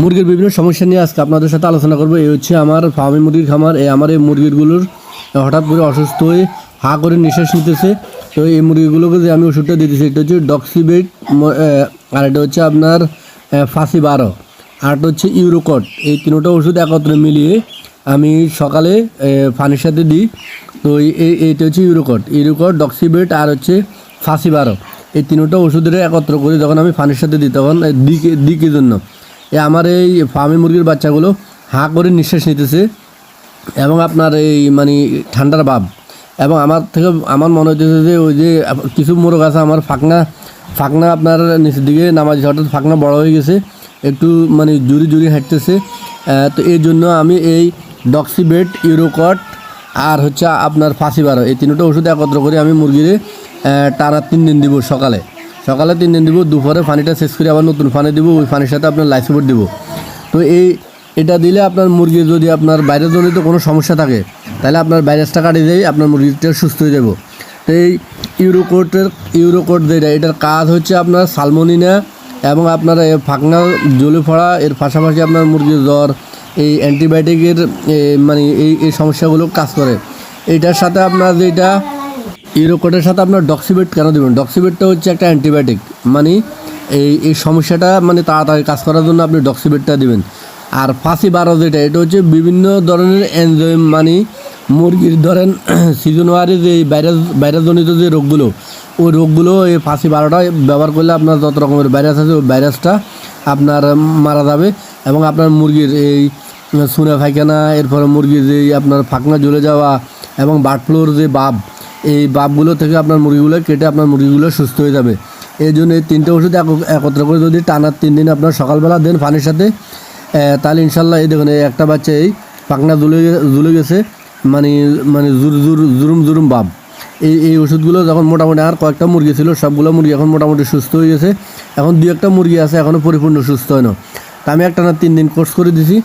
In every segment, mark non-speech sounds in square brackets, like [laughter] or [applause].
মুরগির বিভিন্ন সমস্যা নিয়ে আজকে আপনাদের সাথে আলোচনা করব। এই হচ্ছে আমার ফার্মি মুরগির খামার। এই আমার এই মুরগিগুলোর হঠাৎ করে অসুস্থ হয়ে হা করে নিঃশ্বাস নিতেছে। তো এই মুরগিগুলোকে যে আমি ওষুধটা দিতেছি, এটা হচ্ছে ডক্সিবেট আর এটা হচ্ছে আপনার ফাঁসি বারো। আর একটা হচ্ছে ইউরোকট। এই তিনটা ওষুধ একত্রে মিলিয়ে আমি সকালে পানির সাথে দিই। তো এই- এই এইটা হচ্ছে ইউরোকট। ইউরোকট, ডক্সিবেট আর হচ্ছে ফাঁসি বারো। এই তিনটা ওষুধের একত্র করে যখন আমি পানির সাথে দিই, তখন দিকে দিকের জন্য। এ আমার এই ফার্মি মুরগির বাচ্চাগুলো হাঁ করে নিঃশ্বাস নিতেছে এবং আপনার এই মানে ঠান্ডার ভাব। এবং আমার থেকে আমার মনে হচ্ছে যে ওই যে কিছু মোরগ আছে, আমার ফাঁকনা ফাঁকনা আপনার নিচের দিকে নামাজি হঠাৎ ফাঁকনা বড় হয়ে গেছে, একটু মানে জুরি জুরি হাঁটতেছে। তো এই জন্য আমি এই ডক্সিবেট ইউরোকট আর হচ্ছে আপনার ফাঁসি বারো এই তিনটা ওষুধ একত্র করে আমি মুরগিরে টানা তিন দিন দিব সকালে। সকালে তিন দিন দিব, দুপুরে পানিটা শেষ করে আবার নতুন পানি দিব, ওই পানির সাথে আপনার লাইসোবট দিব। তো এই, এটা দিলে আপনার মুরগির যদি আপনার বাইরের জনিত কোনো সমস্যা থাকে, তাহলে আপনার ভাইরাসটা কাটিয়ে দেয় আপনার মুরগিটা সুস্থ হয়ে যাব। তো এই ইউরোকোটের ইউরোকোট যেটা, এটার কাজ হচ্ছে আপনার সালমোনিনা এবং আপনার ফাঁকনা জ্বলে পড়া এর পাশাপাশি আপনার মুরগির জ্বর, এই অ্যান্টিবায়োটিকের মানে এই এই সমস্যাগুলো কাজ করে। এটার সাথে আপনার যেটা ইউরোকোটের সাথে আপনার ডক্সিবেট কেন দেবেন? ডক্সিবেটটা হচ্ছে একটা অ্যান্টিবায়োটিক মানে এই এই সমস্যাটা মানে তাড়াতাড়ি কাজ করার জন্য আপনি ডক্সিবেটটা দিবেন। আর ফাঁসি বারো যেটা এটা হচ্ছে বিভিন্ন ধরনের এনজয়েম মানে মুরগির ধরেন [clears throat] সিজন সিজনওয়ারি যে ভাইরাস ভাইরাসজনিত যে রোগগুলো, ওই রোগগুলো এই ফাঁসি বারোটা ব্যবহার করলে আপনার যত রকমের ভাইরাস আছে, ওই ভাইরাসটা আপনার মারা যাবে এবং আপনার মুরগির এই সুনে ফাইখানা এরপরে মুরগির যে আপনার ফাঁকনা জ্বলে যাওয়া এবং বার্ড ফ্লুর যে বাপ এই বাপগুলো থেকে আপনার মুরগিগুলো কেটে আপনার মুরগিগুলো সুস্থ হয়ে যাবে। এই জন্য এই তিনটে ওষুধ এক- একত্র করে যদি টানার তিন দিন আপনার সকালবেলা দেন পানির সাথে তাহলে ইনশাল্লাহ এই দেখুন, এই একটা বাচ্চা এই পাকনা জুলে জুলে গেছে মানে মানে জুর জুর জুরুম জুরুম বাপ। এই এই ওষুধগুলো যখন মোটামুটি আর কয়েকটা মুরগি ছিল, সবগুলো মুরগি এখন মোটামুটি সুস্থ হয়ে গেছে। এখন দু একটা মুরগি আছে এখনও পরিপূর্ণ সুস্থ হয় না। তা আমি একটা না তিন দিন কোর্স করে দিছি।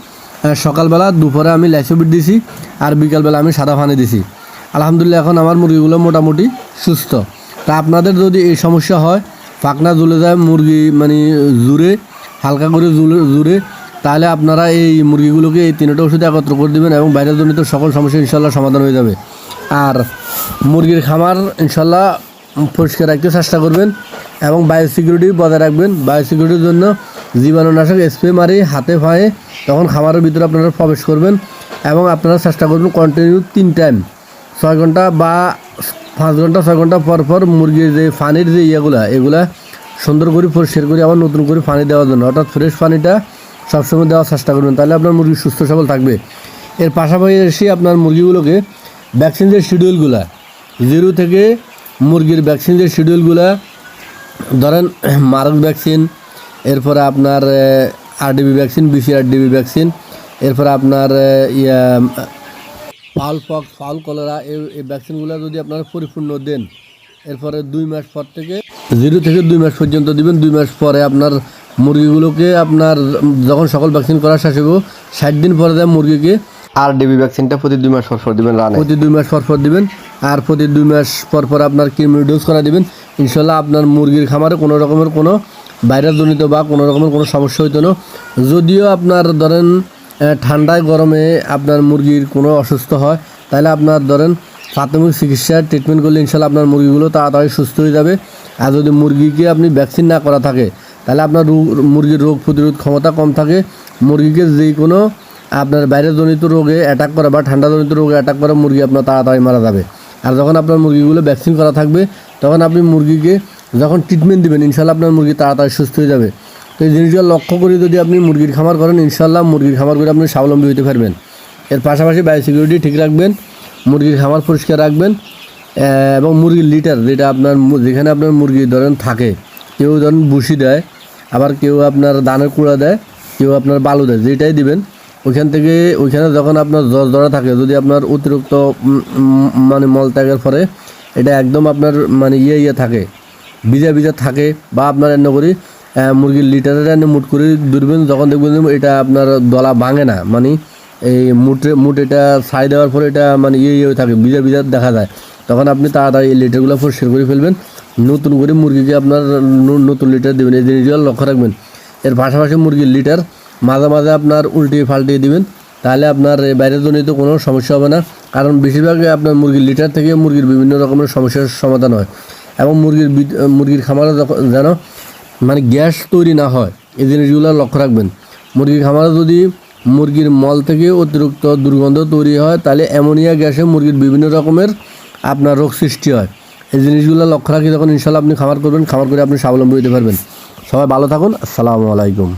সকালবেলা দুপুরে আমি লাইসোবিট দিছি, আর বিকালবেলা আমি সাদা পানি দিছি। আলহামদুলিল্লাহ, এখন আমার মুরগিগুলো মোটামুটি সুস্থ। তা আপনাদের যদি এই সমস্যা হয় পাকনা জ্বলে যায়, মুরগি মানে জুড়ে, হালকা করে জুলে জুড়ে, তাহলে আপনারা এই মুরগিগুলোকে এই তিনটা ওষুধ একত্র করে দেবেন এবং বাইরের জনিত সকল সমস্যা ইনশাল্লাহ সমাধান হয়ে যাবে। আর মুরগির খামার ইনশাল্লাহ পরিষ্কার রাখতে চেষ্টা করবেন এবং বায়ো সিকিউরিটি বজায় রাখবেন। বায়ো সিকিউরিটির জন্য জীবাণুনাশক স্প্রে মারি, হাতে ফায়ে তখন খামারের ভিতরে আপনারা প্রবেশ করবেন এবং আপনারা চেষ্টা করবেন কন্টিনিউ তিন টাইম ছয় ঘণ্টা বা পাঁচ ঘণ্টা ছয় ঘণ্টা পর পর মুরগির যে পানির যে ইয়েগুলা, এগুলা সুন্দর করে পরিষ্কার করে আবার নতুন করে পানি দেওয়ার জন্য। অর্থাৎ ফ্রেশ পানিটা সবসময় দেওয়ার চেষ্টা করবেন, তাহলে আপনার মুরগি সুস্থ সবল থাকবে। এর পাশাপাশি এসে আপনার মুরগিগুলোকে ভ্যাকসিন যে শিডিউলগুলা জিরো থেকে মুরগির ভ্যাকসিন যে শিডিউলগুলা ধরেন [clears throat] মারক ভ্যাকসিন এরপরে আপনার আরডিবি ভ্যাকসিন বিসিআরডিবি ভ্যাকসিন এরপরে আপনার ইয়া ফাউল পক্স ফাউল কলেরা এই এই ভ্যাকসিনগুলো যদি আপনারা পরিপূর্ণ দেন এরপরে দুই মাস পর থেকে জিরো থেকে দুই মাস পর্যন্ত দিবেন। দুই মাস পরে আপনার মুরগিগুলোকে আপনার যখন সকল ভ্যাকসিন করা শেষ হব ষাট দিন পরে দেয় মুরগিকে। আর ডিবি ভ্যাকসিনটা প্রতি দুই মাস পর পর দিবেন রানে। প্রতি দুই মাস পর পর দিবেন আর প্রতি দুই মাস পর পর আপনার কৃমি ডোজ করা দিবেন। ইনশাল্লাহ আপনার মুরগির খামারে কোনো রকমের কোনো ভাইরাসজনিত বা কোনো রকমের কোনো সমস্যা হইতো না। যদিও আপনার ধরেন ঠান্ডায় গরমে আপনার মুরগির কোনো অসুস্থ হয়, তাহলে আপনার ধরেন প্রাথমিক চিকিৎসার ট্রিটমেন্ট করলে ইনশাল্লাহ আপনার মুরগিগুলো তাড়াতাড়ি সুস্থ হয়ে যাবে। আর যদি মুরগিকে আপনি ভ্যাকসিন না করা থাকে, তাহলে আপনার রোগ, মুরগির রোগ প্রতিরোধ ক্ষমতা কম থাকে। মুরগিকে যে কোনো আপনার বাইরের জনিত রোগে অ্যাটাক করা বা ঠান্ডা জনিত রোগে অ্যাটাক করা, মুরগি আপনার তাড়াতাড়ি মারা যাবে। আর যখন আপনার মুরগিগুলো ভ্যাকসিন করা থাকবে, তখন আপনি মুরগিকে যখন ট্রিটমেন্ট দিবেন, ইনশাল্লাহ আপনার মুরগি তাড়াতাড়ি সুস্থ হয়ে যাবে। তো এই জিনিসগুলো লক্ষ্য করে যদি আপনি মুরগির খামার করেন ইনশাল্লাহ মুরগির খামার করে আপনি স্বাবলম্বী হতে পারবেন। এর পাশাপাশি বায়োসিকিউরিটি ঠিক রাখবেন, মুরগির খামার পরিষ্কার রাখবেন এবং মুরগির লিটার যেটা আপনার যেখানে আপনার মুরগি ধরেন থাকে, কেউ ধরেন বুসি দেয়, আবার কেউ আপনার দানের কুড়া দেয়, কেউ আপনার বালু দেয়, যেটাই দিবেন, ওইখান থেকে, ওইখানে যখন আপনার জ্বর ধরা থাকে, যদি আপনার অতিরিক্ত মানে মলত্যাগের পরে এটা একদম আপনার মানে ইয়ে ইয়ে থাকে, ভিজা ভিজা থাকে, বা আপনার এন্ন করি মুরগির লিটারের এনে মুট করে দুরবেন, যখন দেখবেন এটা আপনার দলা ভাঙে না মানে এই মুটে, মুট এটা ছাই দেওয়ার পরে এটা মানে ইয়ে ইয়ে থাকে, ভিজা ভিজা দেখা যায়। তখন আপনি তাড়াতাড়ি এই লিটারগুলো পরিষ্কার করে ফেলবেন, নতুন করে মুরগিকে আপনার নতুন লিটার দেবেন, এই জিনিসগুলো লক্ষ্য রাখবেন। এর পাশাপাশি মুরগির লিটার মাঝে মাঝে আপনার উল্টিয়ে পাল্টিয়ে দিবেন, তাহলে আপনার এই বাইরের জনিত কোনো সমস্যা হবে না, কারণ বেশিরভাগই আপনার মুরগির লিটার থেকে মুরগির বিভিন্ন রকমের সমস্যার সমাধান হয়। এবং মুরগির মুরগির খামারে যেন মানে গ্যাস তৈরি না হয়, এই জিনিসগুলো লক্ষ্য রাখবেন। মুরগির খামারে যদি মুরগির মল থেকে অতিরিক্ত দুর্গন্ধ তৈরি হয়, তাহলে অ্যামোনিয়া গ্যাসে মুরগির বিভিন্ন রকমের আপনার রোগ সৃষ্টি হয়। এই জিনিসগুলো লক্ষ্য রাখি তখন ইনশাল্লাহ আপনি খামার করবেন, খামার করে আপনি স্বাবলম্বী হতে পারবেন। সবাই ভালো থাকুন, আসসালামু আলাইকুম।